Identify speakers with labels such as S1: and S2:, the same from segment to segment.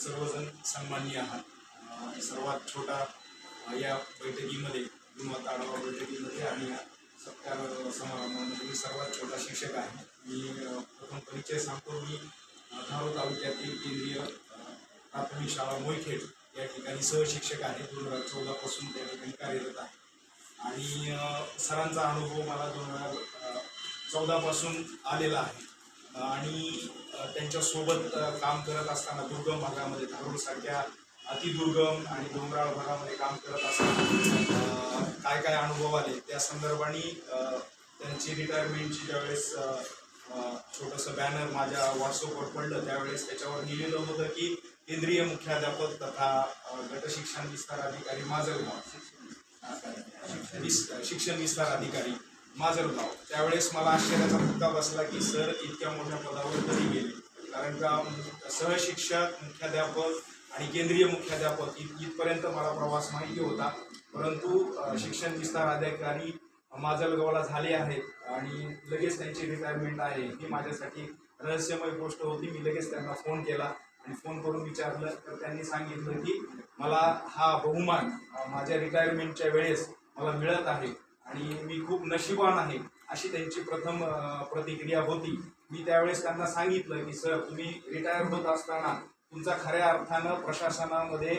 S1: सर्वजण सन्माननीय आहात. सर्वात छोटा या बैठकीमध्ये गुणवत्ता आढावा बैठकीमध्ये आणि या सत्कार समारंभामध्ये मी सर्वात छोटा शिक्षक आहे. मी प्रथम परिचय सांगतो. मी अं, तालुक्यातील केंद्रीय प्राथमिक शाळा मोयखेड या ठिकाणी सहशिक्षक आहे. दोन हजार चौदापासून त्या ठिकाणी कार्यरत आहे. आणि सरांचा अनुभव मला दोन हजार चौदापासून आलेला आहे. आणि त्यांच्यासोबत काम करत असताना दुर्गम भागामध्ये धारूरसारख्या अतिदुर्गम आणि डोंगराळ भागामध्ये काम करत असताना काय काय अनुभव आले? त्या संदर्भाने त्यांची रिटायरमेंटची ज्यावेळेस छोटंसं बॅनर माझ्या व्हॉट्सअपवर पडलं त्यावेळेस त्याच्यावर लिहिलेलं होतं की केंद्रीय मुख्याध्यापक तथा अं, गट शिक्षण विस्तार अधिकारी विस- शिक्षण विस्तार अधिकारी. माजलगाव त्यावेळेस मला आश्चर्याचा मुद्दा बसला की सर इतक्या मोठ्या पदावर कधी गेले? कारण का सहशिक्षक मुख्याध्यापक आणि केंद्रीय मुख्याध्यापक इत इथपर्यंत मला प्रवास माहिती होता. परंतु शिक्षण विस्तार अधिकारी माजलगावला झाले आहेत आणि लगेच त्यांची रिटायरमेंट आहे. ही माझ्यासाठी रहस्यमय गोष्ट होती. मी लगेच त्यांना फोन केला आणि फोन करून विचारलं. तर त्यांनी सांगितलं की मला हा बहुमान माझ्या रिटायरमेंटच्या वेळेस मला मिळत आहे. आणि मी खूप नशिबान आहे अशी त्यांची प्रथम प्रतिक्रिया होती. मी त्यावेळेस त्यांना सांगितलं की सर तुम्ही रिटायर होत असताना तुमचा खऱ्या अर्थानं प्रशासनामध्ये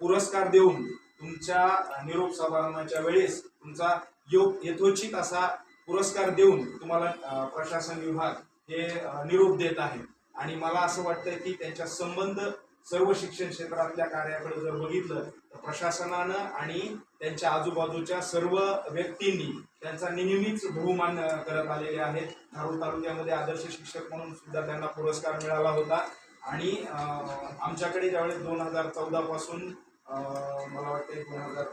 S1: पुरस्कार देऊन तुमच्या निरोप समारंभाच्या वेळेस तुमचा योग यथोचित असा पुरस्कार देऊन तुम्हाला प्रशासन विभाग हे निरोप देत आहे. आणि मला असं वाटतं की त्यांच्या संबंध सर्व शिक्षण क्षेत्रातल्या कार्याकडे जर बघितलं तर प्रशासनानं आणि त्यांच्या आजूबाजूच्या सर्व व्यक्तींनी त्यांचा नेहमीच बहुमान करत आलेले आहेत. धारूर तालुक्यामध्ये आदर्श शिक्षक म्हणून सुद्धा त्यांना पुरस्कार मिळाला होता. आणि आमच्याकडे ज्यावेळेस दोन हजार चौदापासून मला वाटते दोन हजार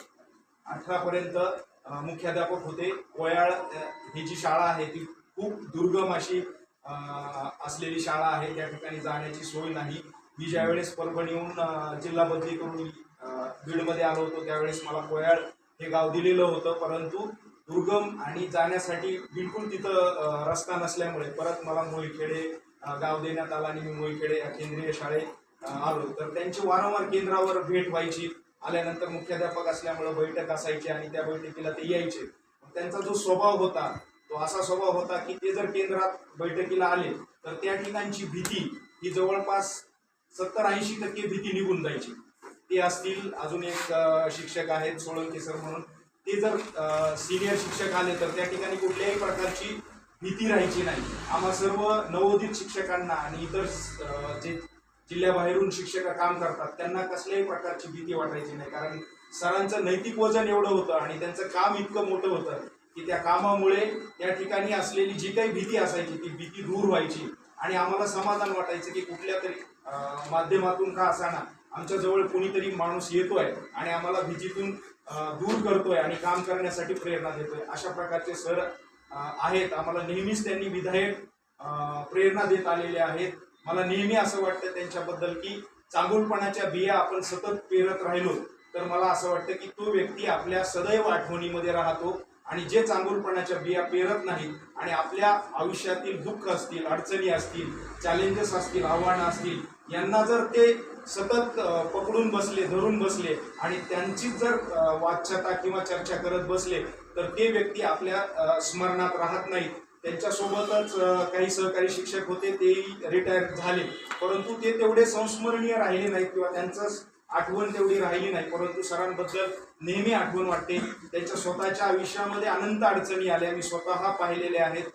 S1: अठरापर्यंत मुख्याध्यापक होते. कोयाळ ही जी शाळा आहे ती खूप दुर्गम अशी असलेली शाळा आहे. त्या ठिकाणी जाण्याची सोय नाही. मी ज्यावेळेस परभणीहून येऊन जिल्हा बदली करून बीडमध्ये आलो होतो त्यावेळेस मला कोयाळ हे गाव दिलेलं होतं. परंतु दुर्गम आणि जाण्यासाठी बिलकुल तिथं रस्ता नसल्यामुळे परत मला मोईखेडे गाव देण्यात आला आणि मी मोईखेडे या केंद्रीय शाळेत आलो तर त्यांची वारंवार केंद्रावर भेट व्हायची आल्यानंतर मुख्याध्यापक असल्यामुळे बैठक असायची आणि त्या बैठकीला ते यायचे. त्यांचा जो स्वभाव होता तो असा स्वभाव होता की ते जर केंद्रात बैठकीला आले तर त्या ठिकाणची भीती ही जवळपास सत्तर ऐंशी टक्के भीती निघून जायची. ते असतील अजून एक शिक्षक आहेत सोळंके सर म्हणून. ते जर सिनियर शिक्षक आले तर त्या ठिकाणी कुठल्याही प्रकारची भीती राहायची नाही. आम्हा सर्व नवोदित शिक्षकांना आणि इतर जे जिल्ह्याबाहेरून शिक्षक काम करतात त्यांना कसल्याही प्रकारची भीती वाटायची नाही. कारण सरांचं नैतिक वजन एवढं होतं आणि त्यांचं काम इतकं मोठं होतं की त्या कामामुळे त्या ठिकाणी असलेली जी काही भीती असायची ती भीती दूर व्हायची. आणि आम्हाला समाधान वाटायचं की कुठल्या तरी माध्यमातून का असाना आमच्याजवळ कोणीतरी माणूस येतोय आणि आम्हाला भीतीतून दूर दूर करतोय आणि काम करण्यासाठी प्रेरणा देतोय. अशा प्रकारचे सर आहेत. आम्हाला नेहमीच त्यांनी विधायक प्रेरणा देत आलेले आहेत. मला नेहमी असं वाटतं त्यांच्याबद्दल की चांगुलपणाच्या बिया आपण सतत पेरत राहिलो तर मला असं वाटतं की तो व्यक्ती आपल्या सदैव आठवणीमध्ये राहतो. आणि जे चांगुलपणाच्या बिया पेरत नाहीत आणि आपल्या आयुष्यातील दुःख असतील अडचणी असतील चॅलेंजेस असतील आव्हानं असतील यांना जर ते सतत पकडून बसले धरून बसले आणि त्यांचीच जर वाच्यता किंवा चर्चा करत बसले तर ते व्यक्ती आपल्या स्मरणात राहत नाहीत. त्यांच्यासोबतच काही सहकारी शिक्षक होते तेही रिटायर झाले. परंतु ते तेवढे संस्मरणीय राहिले नाहीत किंवा त्यांचं आठवण तेवढी राहिली नाही. परंतु सरांबद्दल नेहमी आठवण वाटते. त्यांच्या स्वतःच्या आयुष्यामध्ये अनंत अडचणी आल्या. मी स्वतः पाहिलेल्या आहेत.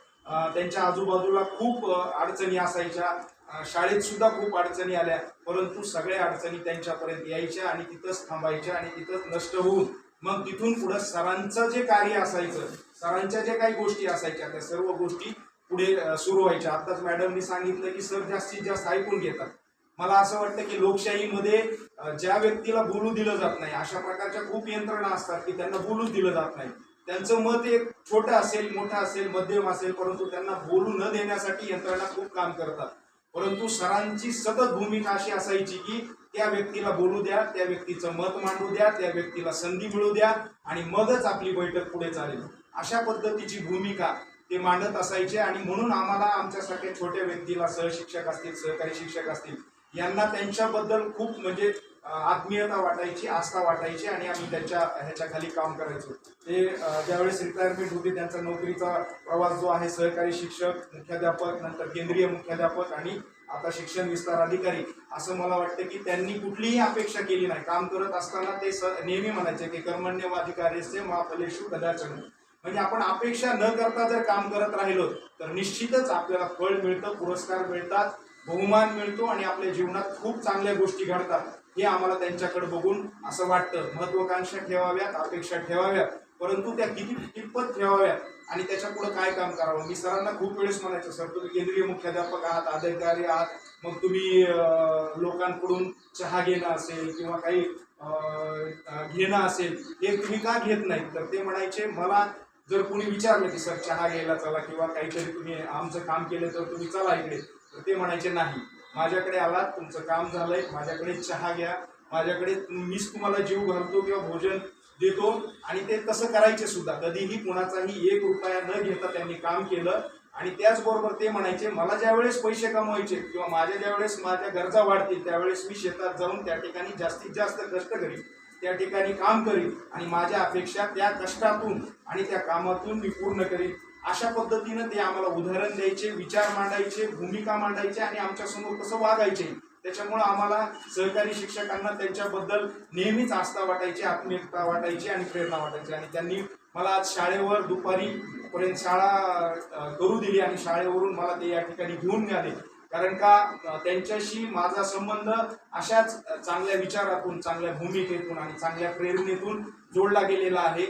S1: त्यांच्या आजूबाजूला खूप अडचणी असायच्या. शाळेत सुद्धा खूप अडचणी आल्या. परंतु सगळ्या अडचणी त्यांच्यापर्यंत यायच्या आणि तिथंच थांबायच्या आणि तिथंच नष्ट होऊन मग तिथून पुढं सरांचं जे कार्य असायचं सरांच्या जे काही गोष्टी असायच्या त्या सर्व गोष्टी पुढे सुरू व्हायच्या. आताच मॅडमनी सांगितलं की सर जास्तीत जास्त ऐकून घेतात. मला असं वाटतं की लोकशाहीमध्ये ज्या व्यक्तीला बोलू दिलं जात नाही अशा प्रकारच्या खूप यंत्रणा असतात की त्यांना बोलूच दिलं जात नाही. त्यांचं मत एक छोटं असेल मोठं असेल मध्यम असेल परंतु त्यांना बोलू न देण्यासाठी यंत्रणा खूप काम करतात. परंतु सरांची सतत भूमिका अशी असायची की त्या व्यक्तीला बोलू द्या त्या व्यक्तीचं मत मांडू द्या त्या व्यक्तीला संधी मिळू द्या आणि मगच आपली बैठक पुढे चालेल. अशा पद्धतीची भूमिका ते मांडत असायचे आणि म्हणून आम्हाला आमच्यासारख्या छोट्या व्यक्तीला सहशिक्षक असतील सहकारी शिक्षक असतील यांना त्यांच्याबद्दल खूप म्हणजे आत्मीयता वाटायची आस्था वाटायची आणि आम्ही त्यांच्या ह्याच्याखाली काम करायचो. ते ज्यावेळेस रिटायरमेंट होते त्यांचा नोकरीचा प्रवास जो आहे सहकारी शिक्षक मुख्याध्यापक नंतर केंद्रीय मुख्याध्यापक आणि आता शिक्षण विस्तार अधिकारी असं मला वाटतं की त्यांनी कुठलीही अपेक्षा केली नाही. काम करत असताना ते स नेहमी म्हणायचे की कर्मण्यवाधिकारीचे महाफलेशू कदाचन. म्हणजे आपण अपेक्षा न करता जर काम करत राहिलो तर निश्चितच आपल्याला फळ मिळतं पुरस्कार मिळतात बहुमान मिळतो आणि आपल्या जीवनात खूप चांगल्या गोष्टी घडतात. हे आम्हाला त्यांच्याकडे बघून असं वाटतं. महत्वाकांक्षा ठेवाव्यात अपेक्षा ठेवाव्यात परंतु त्या किती कितपत ठेवाव्यात आणि त्याच्या पुढे काय काम करावं? मी सरांना खूप वेळेस म्हणायचं सर तुम्ही केंद्रीय मुख्याध्यापक आहात अधिकारी आहात. मग तुम्ही लोकांकडून चहा घेणं असेल किंवा काही घेणं असेल हे तुम्ही का घेत नाही तर ते म्हणायचे मला जर कोणी विचारलं की सर चहा घ्यायला चला किंवा काहीतरी तुम्ही आमचं काम केलं तर तुम्ही चला इकडे. ते म्हणायचे नाही माझ्याकडे आलात तुमचं काम झालंय माझ्याकडे चहा घ्या माझ्याकडे मीच तुम्हाला जीव घालतो किंवा भोजन देतो. आणि ते तसं करायचे सुद्धा. कधीही कुणाचाही एक रुपया न घेता त्यांनी काम केलं आणि त्याचबरोबर ते म्हणायचे मला ज्या वेळेस पैसे कमवायचे किंवा माझ्या ज्या वेळेस माझ्या गरजा वाढतील त्यावेळेस मी शेतात जाऊन त्या ठिकाणी जास्तीत जास्त कष्ट करीन त्या ठिकाणी काम करीन आणि माझ्या अपेक्षा त्या कष्टातून आणि त्या कामातून मी पूर्ण करीन. अशा पद्धतीनं ते आम्हाला उदाहरण द्यायचे विचार मांडायचे भूमिका मांडायचे आणि आमच्यासमोर कसं वागायचे त्याच्यामुळं आम्हाला सहकारी शिक्षकांना त्यांच्याबद्दल नेहमीच आस्था वाटायची आत्मीयता वाटायची आणि प्रेरणा वाटायची. आणि त्यांनी मला आज शाळेवर दुपारी पर्यंत शाळा करू दिली आणि शाळेवरून मला ते या ठिकाणी घेऊन मिळाले कारण का त्यांच्याशी माझा संबंध अशाच चांगल्या विचारातून चांगल्या भूमिकेतून आणि चांगल्या प्रेरणेतून जोडला गेलेला आहे.